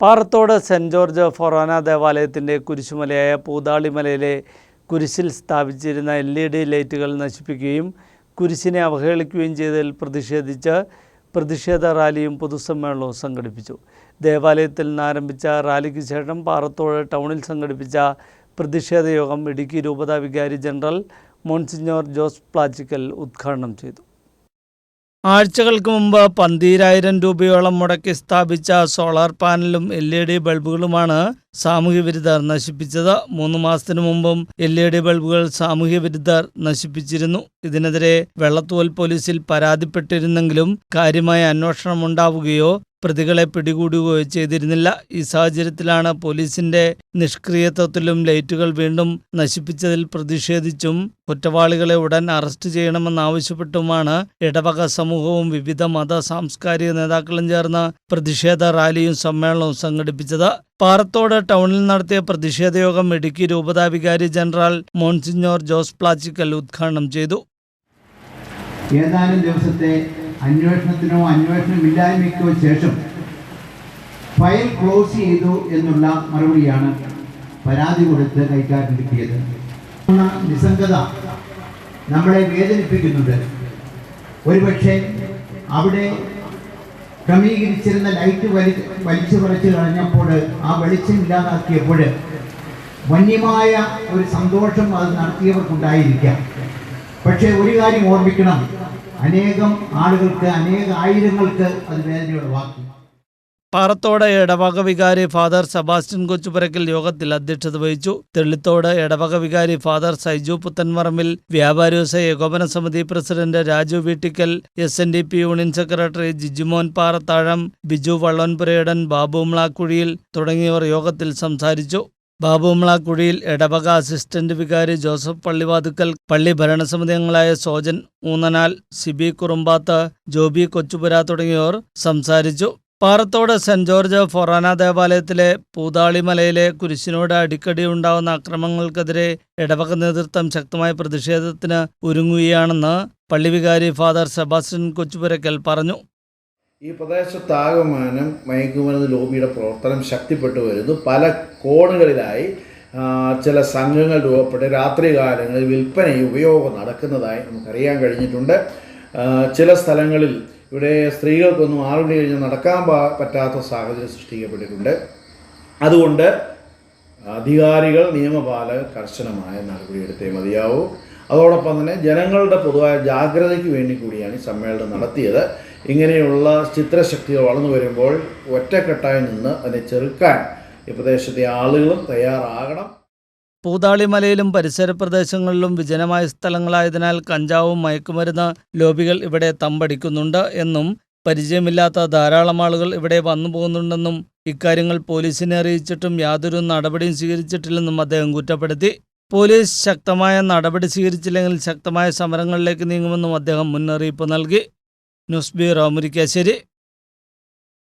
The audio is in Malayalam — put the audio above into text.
പാറത്തോട് സെന്റ് ജോർജ് ഫൊറാന ദേവാലയത്തിന്റെ കുരിശുമലയായ പൂതാളിമലയിലെ കുരിശിൽ സ്ഥാപിച്ചിരുന്ന എൽ ഇ ഡി ലൈറ്റുകൾ നശിപ്പിക്കുകയും കുരിശിനെ അവഹേളിക്കുകയും ചെയ്തതിൽ പ്രതിഷേധിച്ച് പ്രതിഷേധ റാലിയും പൊതുസമ്മേളനവും സംഘടിപ്പിച്ചു. ദേവാലയത്തിൽ നിന്ന് ആരംഭിച്ച റാലിക്ക് ശേഷം പാറത്തോട് ടൗണിൽ സംഘടിപ്പിച്ച പ്രതിഷേധ യോഗം ഇടുക്കി രൂപതാ വികാരി ജനറൽ മോൺസിഞ്ഞോർ ജോസ് പ്ലാച്ചിക്കൽ ഉദ്ഘാടനം ചെയ്തു. ആഴ്ചകൾക്ക് മുമ്പ് പന്തീരായിരം രൂപയോളം മുടക്കി സ്ഥാപിച്ച സോളാർ പാനലും എൽ ഇ ഡി ബൾബുകളുമാണ് സാമൂഹ്യ വിരുദ്ധർ നശിപ്പിച്ചത്. മൂന്ന് മാസത്തിനു മുമ്പും എൽ ഇ ഡി ബൾബുകൾ സാമൂഹ്യ വിരുദ്ധർ നശിപ്പിച്ചിരുന്നു. ഇതിനെതിരെ വെള്ളത്തോൽ പോലീസിൽ പരാതിപ്പെട്ടിരുന്നെങ്കിലും കാര്യമായ അന്വേഷണം ഉണ്ടാവുകയോ പ്രതികളെ പിടികൂടുകയോ ചെയ്തിരുന്നില്ല. ഈ സാഹചര്യത്തിലാണ് പോലീസിന്റെ നിഷ്ക്രിയത്വത്തിലും ലൈറ്റുകൾ വീണ്ടും നശിപ്പിച്ചതിൽ പ്രതിഷേധിച്ചും കുറ്റവാളികളെ ഉടൻ അറസ്റ്റ് ചെയ്യണമെന്നാവശ്യപ്പെട്ടുമാണ് ഇടവക സമൂഹവും വിവിധ മത സാംസ്കാരിക നേതാക്കളും ചേർന്ന് പ്രതിഷേധ റാലിയും സമ്മേളനവും സംഘടിപ്പിച്ചത്. പാറത്തോട് ടൗണിൽ നടത്തിയ പ്രതിഷേധ യോഗം ഇടുക്കി രൂപതാ വികാരി ജനറൽ മോൺസിഞ്ഞോർ ജോസ് പ്ലാച്ചിക്കൽ ഉദ്ഘാടനം ചെയ്തു. ഏതാനും ദിവസത്തെ അന്വേഷണത്തിനോ അന്വേഷണമില്ലായ്മയ്ക്കോ ശേഷം ഫയൽ ക്ലോസ് ചെയ്തു എന്നുള്ള മറുപടിയാണ് പരാതി കൊടുത്ത് കൈക്കാരൻ കിട്ടിയത്. നിസ്സംഗത നമ്മളെ വേദനിപ്പിക്കുന്നുണ്ട്. ഒരുപക്ഷെ അവിടെ ക്രമീകരിച്ചിരുന്ന ലൈറ്റ് വലി വലിച്ചു പറിച്ചു കളഞ്ഞപ്പോൾ ആ വെളിച്ചം ഇല്ലാതാക്കിയപ്പോൾ വന്യമായ ഒരു സന്തോഷം അത് നടത്തിയവർക്കുണ്ടായിരിക്കാം. പക്ഷേ ഒരു കാര്യം ഓർമ്മിക്കണം. അനേകം ആളുകൾക്ക് അനേക ആയിരങ്ങൾക്ക് അത് വേദനയുളവാക്കി പാറത്തോട് ഇടവക വികാരി ഫാദർ സെബാസ്റ്റ്യൻ കൊച്ചുപുരക്കിൽ യോഗത്തിൽ അധ്യക്ഷത വഹിച്ചു. തെള്ളിത്തോട് ഇടവക വികാരി ഫാദർ സൈജു പുത്തൻവറമ്പിൽ വ്യാപാരി വ്യവസായ ഏകോപന സമിതി president Raju Veettikkal S N D P union secretary Jijumon Parathazham Biju Vallonpuredan Babu Mlakkuzhiyil തുടങ്ങിയവർ യോഗത്തിൽ സംസാരിച്ചു. ബാബുമളാക്കുഴിയിൽ ഇടവക അസിസ്റ്റന്റ് വികാരി ജോസഫ് പള്ളിവാതുക്കൽ പള്ളി ഭരണസമിതി അംഗങ്ങളായ സോജൻ ഊന്നനാൽ സിബി കുറുമ്പാത്ത് ജോബി കൊച്ചുപുര തുടങ്ങിയവർ സംസാരിച്ചു. പാറത്തോട് സെന്റ് ജോർജ് ഫൊറാന ദേവാലയത്തിലെ പൂതാളിമലയിലെ കുരിശിനോട് അടിക്കടി ഉണ്ടാവുന്ന അക്രമങ്ങൾക്കെതിരെ ഇടവക നേതൃത്വം ശക്തമായ പ്രതിഷേധത്തിന് ഒരുങ്ങുകയാണെന്ന് പള്ളിവികാരി ഫാദർ സെബാസ്റ്റ്യൻ കൊച്ചുപുരക്കൽ പറഞ്ഞു. ഈ പ്രദേശത്താകമാനം മയക്കുമരുന്ന് ലോബിയുടെ പ്രവർത്തനം ശക്തിപ്പെട്ടു വരുന്നു. പല കോണുകളിലായി ചില സംഘങ്ങൾ രൂപപ്പെട്ട് രാത്രികാലങ്ങളിൽ വിൽപ്പനയും ഉപയോഗം നടക്കുന്നതായി നമുക്കറിയാൻ കഴിഞ്ഞിട്ടുണ്ട്. ചില സ്ഥലങ്ങളിൽ ഇവിടെ സ്ത്രീകൾക്കൊന്നും മണി കഴിഞ്ഞ് നടക്കാൻ പറ്റാത്ത സാഹചര്യം സൃഷ്ടിക്കപ്പെട്ടിട്ടുണ്ട്. അതുകൊണ്ട് അധികാരികൾ നിയമപാലകർ കർശനമായ നടപടിയെടുത്തേ മതിയാവൂ. അതോടൊപ്പം തന്നെ ജനങ്ങളുടെ പൊതുവായ ജാഗ്രതയ്ക്ക് വേണ്ടി കൂടിയാണ് ഈ സമ്മേളനം നടത്തിയത്. ഇങ്ങനെയുള്ള ചിത്രശക്തികൾ വളർന്നു വരുമ്പോൾ ഒറ്റക്കെട്ടായി നിന്ന് അതിനെ ചെറുക്കാൻ ഈ പ്രദേശത്തെ ആളുകളും തയ്യാറാകണം. പൂതാളിമലയിലും പരിസര പ്രദേശങ്ങളിലും വിജനമായ സ്ഥലങ്ങളായതിനാൽ കഞ്ചാവും മയക്കുമരുന്ന് ലോബികൾ ഇവിടെ തമ്പടിക്കുന്നുണ്ട് എന്നും പരിചയമില്ലാത്ത ധാരാളം ആളുകൾ ഇവിടെ വന്നു പോകുന്നുണ്ടെന്നും ഇക്കാര്യങ്ങൾ പോലീസിനെ അറിയിച്ചിട്ടും യാതൊരു നടപടിയും സ്വീകരിച്ചിട്ടില്ലെന്നും അദ്ദേഹം കുറ്റപ്പെടുത്തി. പോലീസ് ശക്തമായ നടപടി സ്വീകരിച്ചില്ലെങ്കിൽ ശക്തമായ സമരങ്ങളിലേക്ക് നീങ്ങുമെന്നും അദ്ദേഹം മുന്നറിയിപ്പ് നൽകി. Nusbi Ramuri Keseri